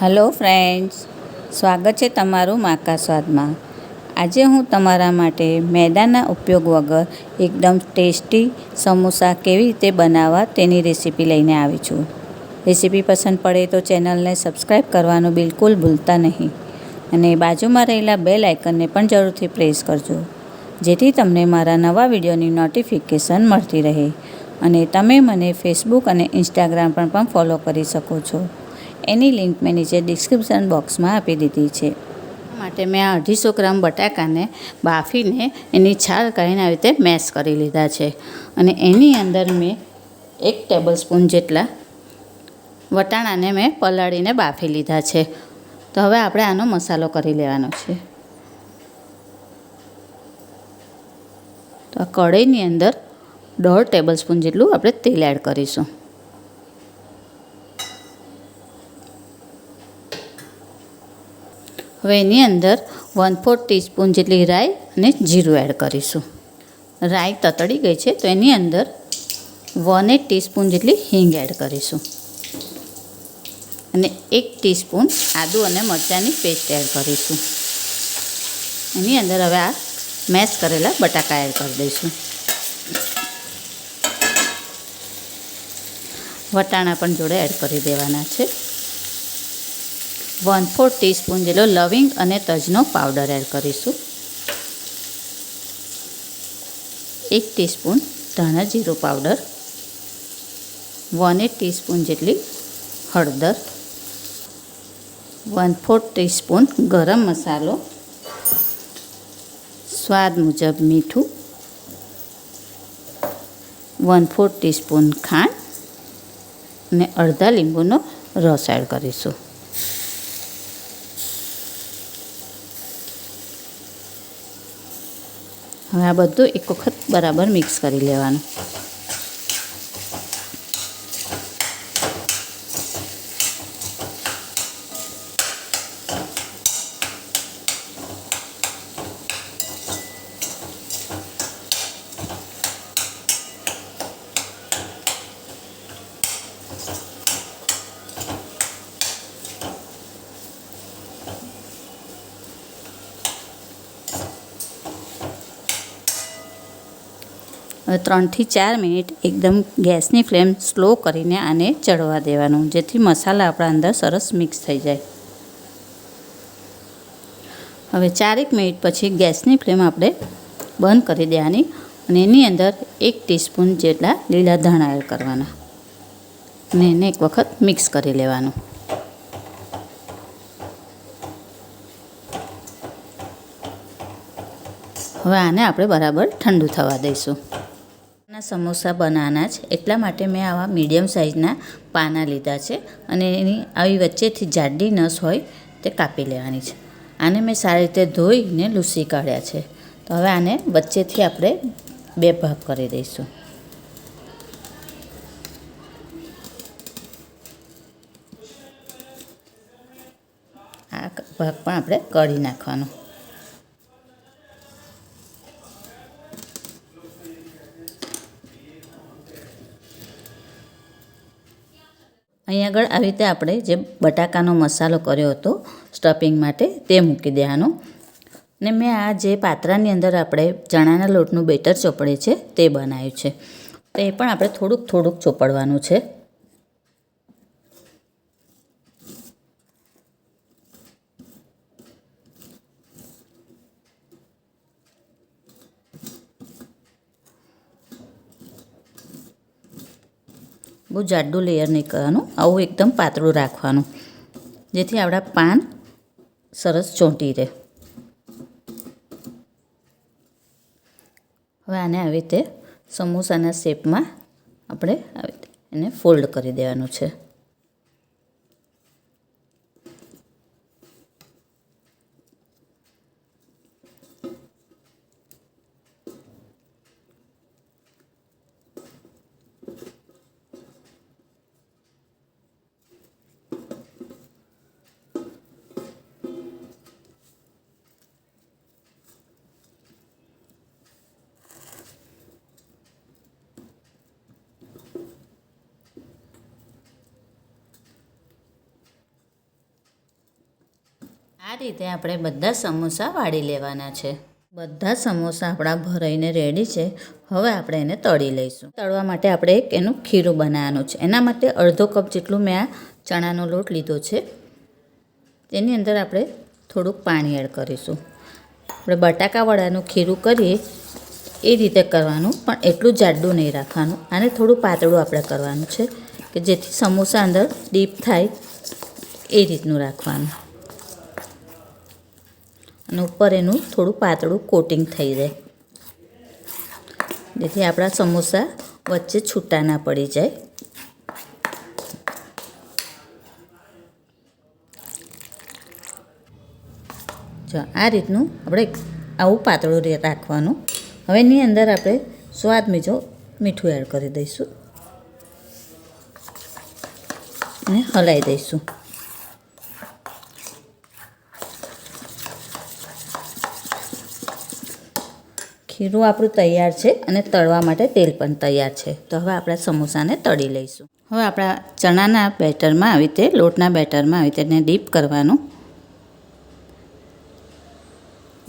Hello friends, સ્વાગત છે તમારું માકા સ્વાદમાં. આજે હું તમારા માટે મેદાના ઉપયોગ વગર એકદમ ટેસ્ટી સમોસા કેવી રીતે બનાવવા તેની રેસીપી લઈને આવી છું. રેસીપી પસંદ પડે તો ચેનલને સબસ્ક્રાઈબ કરવાનું બિલકુલ ભૂલતા નહીં અને બાજુમાં રહેલા બેલ આઇકનને પણ જરૂરથી પ્રેસ કરજો, જેથી તમને મારા નવા વિડીયોની નોટિફિકેશન મળતી રહે અને તમે મને ફેસબુક અને ઇન્સ્ટાગ્રામ પર પણ ફોલો કરી શકો છો. એની લિંક મેં નીચે ડિસ્ક્રિપ્શન બોક્સમાં આપી દીધી છે. માટે મેં અઢીસો ગ્રામ બટાકાને બાફીને એની છાલ કાઢીને આવી રીતે મેશ કરી લીધા છે. અને એની અંદર મેં એક ટેબલ સ્પૂન જેટલા વટાણાને મેં પલાળીને બાફી લીધા છે. તો હવે આપણે આનો મસાલો કરી લેવાનો છે. તો આ કઢાઈની અંદર દોઢ ટેબલ સ્પૂન જેટલું આપણે તેલ એડ કરીશું. હવે એની અંદર વન ફોર્થ ટીસ્પૂન જેટલી રાઈ અને જીરું એડ કરીશું. રાઈ તતડી ગઈ છે, તો એની અંદર વન એટ ટીસ્પૂન જેટલી હિંગ એડ કરીશું. અને એક ટીસ્પૂન આદુ અને મરચાંની પેસ્ટ એડ કરીશું. એની અંદર હવે આ મેશ કરેલા બટાકા એડ કરી દઈશું. વટાણા પણ જોડે એડ કરી દેવાના છે. વન ફોર ટીસ્પૂન જેટલો લવિંગ અને તજનો પાવડર એડ કરીશું. એક ટીસ્પૂન ધાણા જીરું પાવડર. વન એટ ટીસ્પૂન જેટલી હળદર. વન ફોર ટીસ્પૂન ગરમ મસાલો. સ્વાદ મુજબ મીઠું. વન ફોર ટીસ્પૂન ખાંડ. અને અડધા લીંબુનો રસ એડ કરીશું. હવે આ બધું એક વખત બરાબર મિક્સ કરી લેવાનું. ત્રણથી ચાર મિનિટ એકદમ ગેસની ફ્લેમ સ્લો કરીને આને ચડવા દેવાનું, જેથી મસાલા આપણા અંદર સરસ મિક્સ થઈ જાય. હવે ચારેક મિનિટ પછી ગેસની ફ્લેમ આપણે બંધ કરી દેવાની અને એની અંદર એક ટીસ્પૂન જેટલા લીલા ધાણા એડ કરવાના. અને એને એક વખત મિક્સ કરી લેવાનું. હવે આને આપણે બરાબર ઠંડુ થવા દઈશું. ના સમોસા બનાવવાના જ. એટલા માટે મેં આવા મીડિયમ સાઇઝના પાના લીધા છે અને એની આવી વચ્ચેથી જાડી નસ હોય તે કાપી લેવાની છે. આને મેં સારી રીતે ધોઈને લૂસી કાઢ્યા છે. તો હવે આને વચ્ચેથી આપણે બે ભાગ કરી દઈશું. આ ભાગ પણ આપણે કાઢી નાખવાનો. અહીં આગળ આવી રીતે આપણે જે બટાકાનો મસાલો કર્યો હતો સ્ટફિંગ માટે તે મૂકી દેવાનો. ને મેં આ જે પાત્રાની અંદર આપણે ચણાના લોટનું બેટર ચોપડે છે તે બનાવ્યું છે. તો એ પણ આપણે થોડુંક થોડુંક ચોપડવાનું છે. બહુ જાડું લેયર નહીં કરવાનું આવું એકદમ પાતળું રાખવાનું. જેથી આપણા પાન સરસ ચોંટી રહે. હવે આને આવી રીતે સમોસાના શેપમાં આપણે આવી રીતે એને ફોલ્ડ કરી દેવાનું છે. રીતે આપણે બધા સમોસા વાળી લેવાના છે. બધા સમોસા આપણા ભરાઈને રેડી છે. હવે આપણે એને તળી લઈશું. તળવા માટે આપણે એક એનું ખીરું બનાવવાનું છે. એના માટે અડધો કપ જેટલું મેં આ ચણાનો લોટ લીધો છે. તેની અંદર આપણે થોડુંક પાણી એડ કરીશું. આપણે બટાકાવાળાનું ખીરું કરીએ, એ રીતે કરવાનું, પણ એટલું જાડું નહીં રાખવાનું. આને થોડું પાતળું આપણે કરવાનું છે કે જેથી સમોસા અંદર ડીપ થાય એ રીતનું રાખવાનું. અને ઉપર એનું થોડું પાતળું કોટિંગ થઈ જાય. જેથી આપણા સમોસા વચ્ચે છૂટા ના પડી જાય. જો આ રીતનું આપણે આવું પાતળું રાખવાનું. હવે એની અંદર આપણે સ્વાદ મીજો મીઠું એડ કરી દઈશું. અને હલાવી દઈશું. ખીરું આપણું તૈયાર છે અને તળવા માટે તેલ પણ તૈયાર છે. તો હવે આપણે સમોસાને તળી લઈશું. હવે આપણા ચણાના બેટરમાં આવી રીતે, લોટના બેટરમાં આવી રીતે ડીપ કરવાનું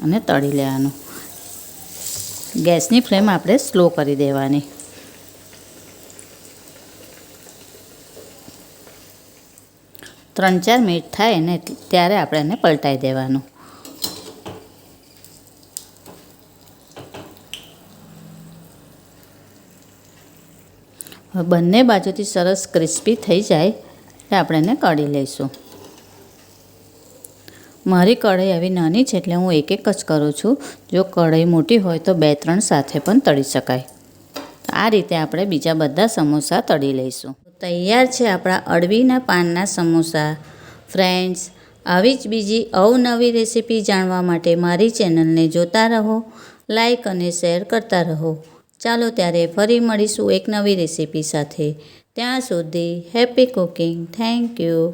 અને તળી લેવાનું. ગેસની ફ્લેમ આપણે સ્લો કરી દેવાની. ત્રણ ચાર મિનિટ થાય ને ત્યારે આપણે એને પલટાઈ દેવાનું. બંને બાજુથી સરસ ક્રિસ્પી થઈ જાય એટલે આપણે એને કઢી લઈશું. મારી કઢાઈ આવી નાની છે એટલે હું એક એક જ કરું છું. જો કઢાઈ મોટી હોય તો બે ત્રણ સાથે પણ તળી શકાય. આ રીતે આપણે બીજા બધા સમોસા તળી લઈશું. તૈયાર છે આપણા અળવીના પાનના સમોસા. ફ્રેન્ડ્સ, આવી જ બીજી અવનવી રેસીપી જાણવા માટે મારી ચેનલને જોતા રહો, લાઈક અને શેર કરતા રહો. ચાલો ત્યારે ફરી મળીશું એક નવી રેસીપી સાથે. ત્યાં સુધી હેપી કુકિંગ. Thank you.